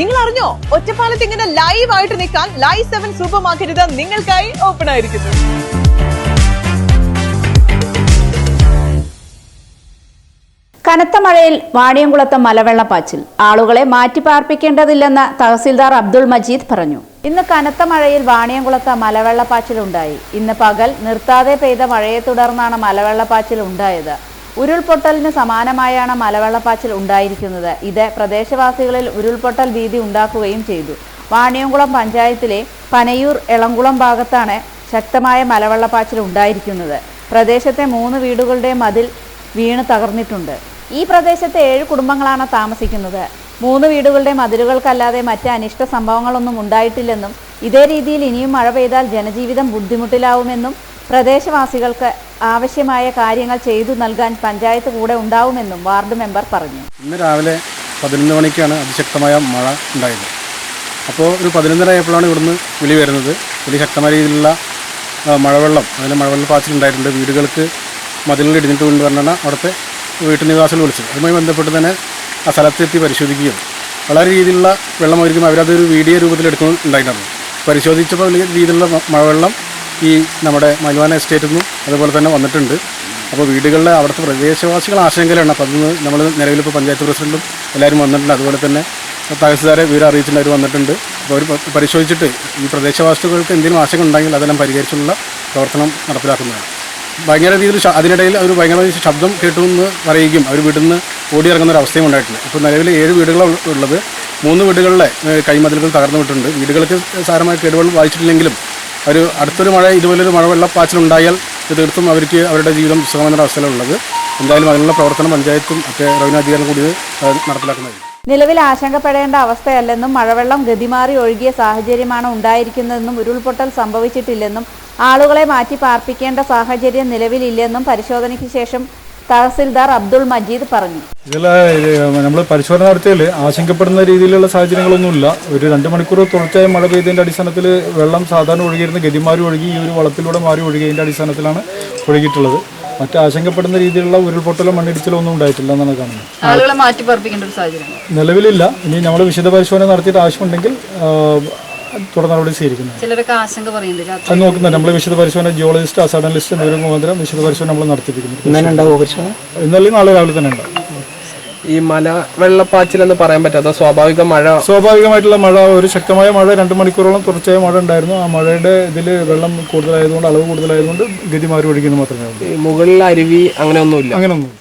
നിങ്ങൾ അറിഞ്ഞോ ഒറ്റപ്പാലത്ത് ഇങ്ങനെ ലൈവ് ആയിട്ട് നിൽക്കാൻ ലൈവ് സെവൻ സൂപ്പർ മാർക്കറ്റ് നിങ്ങൾക്കായി ഓപ്പൺ ആയിരിക്കുന്നു. കനത്ത മഴയിൽ വാണിയംകുളത്ത് മലവെള്ളപ്പാച്ചിൽ. ആളുകളെ മാറ്റിപ്പാർപ്പിക്കേണ്ടതില്ലെന്ന് തഹസിൽദാർ അബ്ദുൾ മജീദ് പറഞ്ഞു. ഇന്ന് കനത്ത മഴയിൽ വാണിയംകുളത്ത് മലവെള്ളപ്പാച്ചിൽ ഉണ്ടായി ഇന്ന് പകൽ നിർത്താതെ പെയ്ത മഴയെ തുടർന്നാണ് മലവെള്ളപ്പാച്ചിൽ ഉണ്ടായത്. ഉരുൾപൊട്ടലിന് സമാനമായാണ് മലവെള്ളപ്പാച്ചിൽ ഉണ്ടായിരിക്കുന്നത്. ഇത് പ്രദേശവാസികളിൽ ഉരുൾപൊട്ടൽ ഭീതി ഉണ്ടാക്കുകയും ചെയ്തു. വാണിയംകുളം പഞ്ചായത്തിലെ പനയൂർ എളംകുളം ഭാഗത്താണ് ശക്തമായ മലവെള്ളപ്പാച്ചിൽ ഉണ്ടായിരിക്കുന്നത്. പ്രദേശത്തെ മൂന്ന് വീടുകളുടെ മതിൽ വീണ് തകർന്നിട്ടുണ്ട്. ഈ പ്രദേശത്തെ ഏഴ് കുടുംബങ്ങളാണ് താമസിക്കുന്നത്. മൂന്ന് വീടുകളുടെ മതിലുകൾക്കല്ലാതെ മറ്റ് അനിഷ്ട സംഭവങ്ങളൊന്നും ഉണ്ടായിട്ടില്ലെന്നും ഇതേ രീതിയിൽ ഇനിയും മഴ പെയ്താൽ ജനജീവിതം ബുദ്ധിമുട്ടിലാവുമെന്നും പ്രദേശവാസികൾക്ക് ആവശ്യമായ കാര്യങ്ങൾ ചെയ്തു നൽകാൻ പഞ്ചായത്ത് കൂടെ ഉണ്ടാവുമെന്നും വാർഡ് മെമ്പർ പറഞ്ഞു. ഇന്ന് രാവിലെ പതിനൊന്ന് മണിക്കാണ് അതിശക്തമായ മഴ ഉണ്ടായത്. അപ്പോൾ ഒരു പതിനൊന്നര ആയപ്പോഴാണ് ഇവിടുന്ന് വിളി വരുന്നത്. വലിയ ശക്തമായ രീതിയിലുള്ള മഴവെള്ളം അതിൽ മഴവെള്ളപ്പാച്ചിൽ ഉണ്ടായിട്ടുണ്ട്. വീടുകൾക്ക് മതിലുകൾ ഇടിഞ്ഞിട്ട് കൊണ്ട് പറഞ്ഞാണ് അവിടുത്തെ വീട്ടുനിവാസികൾ വിളിച്ചു വിളിച്ചത്. അതുമായി ബന്ധപ്പെട്ട് തന്നെ ആ സ്ഥലത്തെത്തി പരിശോധിക്കുകയും വളരെ രീതിയിലുള്ള വെള്ളമായിരിക്കും അവരതൊരു വീഡിയോ രൂപത്തിൽ എടുക്കുന്നുണ്ടായിട്ടുണ്ടായിരുന്നു പരിശോധിച്ചപ്പോൾ വലിയ രീതിയിലുള്ള മഴവെള്ളം ഈ നമ്മുടെ മൽവാന എസ്റ്റേറ്റിൽ നിന്നും അതുപോലെ തന്നെ വന്നിട്ടുണ്ട്. അപ്പോൾ വീടുകളിലെ അവിടുത്തെ പ്രദേശവാസികൾ ആശങ്കയിലാണ്. അപ്പോൾ അതിന് നമ്മൾ നിലവിലിപ്പോൾ പഞ്ചായത്ത് പ്രസിഡന്റും എല്ലാവരും വന്നിട്ടുണ്ട്. അതുപോലെ തന്നെ തഹസിൽദാരെ വിവരം അറിയിച്ചിട്ടുണ്ട് അവർ വന്നിട്ടുണ്ട്. അപ്പോൾ അവർ പരിശോധിച്ചിട്ട് ഈ പ്രദേശവാസികൾക്ക് എന്തെങ്കിലും ആശങ്ക ഉണ്ടെങ്കിൽ അതെല്ലാം പരിഹരിച്ചുള്ള പ്രവർത്തനം നടപ്പിലാക്കുന്നതാണ്. ഭയങ്കര രീതിയിൽ അതിനിടയിൽ അവർ ഭയങ്കര ശബ്ദം കേട്ടു എന്ന് പറയുകയും അവർ വീട്ടിൽ നിന്ന് ഓടിയിറങ്ങുന്ന ഒരു അവസ്ഥയും ഉണ്ടായിട്ടുണ്ട് ഇപ്പോൾ നിലവിൽ ഏഴ് വീടുകളുള്ളത് മൂന്ന് വീടുകളിലെ കൈമതിലുകൾ തകർന്നു വിട്ടിട്ടുണ്ട്. വീടുകൾക്ക് സാരമായ കേടുകൾ വായിച്ചിട്ടില്ലെങ്കിലും ഒരു അടുത്തൊരു മഴ ഇതുപോലൊരു മഴവെള്ളപ്പാച്ചിലുണ്ടായാൽ തീർത്തും അവർക്ക് അവരുടെ ജീവിതം സുഖമെന്ന അവസ്ഥയിലുള്ളത്. എന്തായാലും അതിനുള്ള പ്രവർത്തനം പഞ്ചായത്തും ഒക്കെ റവന്യൂ അധികാരം കൂടി നടപ്പിലാക്കുന്നത്. നിലവിൽ ആശങ്കപ്പെടേണ്ട അവസ്ഥയല്ലെന്നും മഴവെള്ളം ഗതിമാറി ഒഴുകിയ സാഹചര്യമാണ് ഉണ്ടായിരിക്കുന്നതെന്നും ഉരുൾപൊട്ടൽ സംഭവിച്ചിട്ടില്ലെന്നും ആളുകളെ മാറ്റി പാർപ്പിക്കേണ്ട സാഹചര്യം നിലവിലില്ലെന്നും പരിശോധനയ്ക്ക് ശേഷം തഹസിൽദാർ അബ്ദുൾ മജീദ് പറഞ്ഞു. ഇതിൽ നമ്മൾ പരിശോധന നടത്തിയാൽ ആശങ്കപ്പെടുന്ന രീതിയിലുള്ള സാഹചര്യങ്ങളൊന്നുമില്ല. ഒരു രണ്ട് മണിക്കൂർ തുടർച്ചയായ മഴ പെയ്തതിന്റെ അടിസ്ഥാനത്തിൽ വെള്ളം സാധാരണ ഒഴുകിയിരുന്ന ഗതിമാരി ഒഴുകി ഈ ഒരു വളത്തിലൂടെ മാറി ഒഴുകിയതിന്റെ അടിസ്ഥാനത്തിലാണ് ഒഴുകിയിട്ടുള്ളത്. മറ്റ് ആശങ്കപ്പെടുന്ന രീതിയിലുള്ള ഉരുൾപൊട്ടലോ മണ്ണിടിച്ചിലോ ഒന്നും ഉണ്ടായിട്ടില്ല എന്നാണ് കാണുന്നത്. ആളുകളെ മാറ്റി പാർപ്പിക്കേണ്ട ഒരു സാഹചര്യം. നിലവിലില്ല. ഇനി നമ്മൾ വിശദ പരിശോധന നടത്തിയിട്ട് ആവശ്യമുണ്ടെങ്കിൽ തുടർ നടപടി സ്വീകരിക്കുന്നത് ചിലരൊക്കെ ആശങ്ക പറയുന്നുണ്ട് അത് നോക്കുന്നത് നമ്മൾ വിശദ പരിശോധന ജിയോളജിസ്റ്റ് അസാഡലിസ്റ്റ് എന്നിവർ മുഖാന്തരം വിശദ പരിശോധന നമ്മൾ നടത്തിയിരിക്കുന്നു. ഇന്നലെ നാളെ രാവിലെ തന്നെ ഉണ്ടാവും. ഈ മല വെള്ളപ്പാച്ചിൽ എന്ന് പറയാൻ പറ്റാത്ത സ്വാഭാവിക മഴ? സ്വാഭാവികമായിട്ടുള്ള മഴ ഒരു ശക്തമായ മഴ രണ്ട് മണിക്കൂറോളം തുടർച്ചയായ മഴ ഉണ്ടായിരുന്നു. ആ മഴയുടെ ഇതിൽ വെള്ളം കൂടുതലായതുകൊണ്ട് അളവ് കൂടുതലായതുകൊണ്ട് ഗതി മാറി ഒഴിക്കുന്നു മാത്രമേ ഉള്ളൂ. ഈ മുകളിൽ അരുവി അങ്ങനെയൊന്നുമില്ല? അങ്ങനെയൊന്നും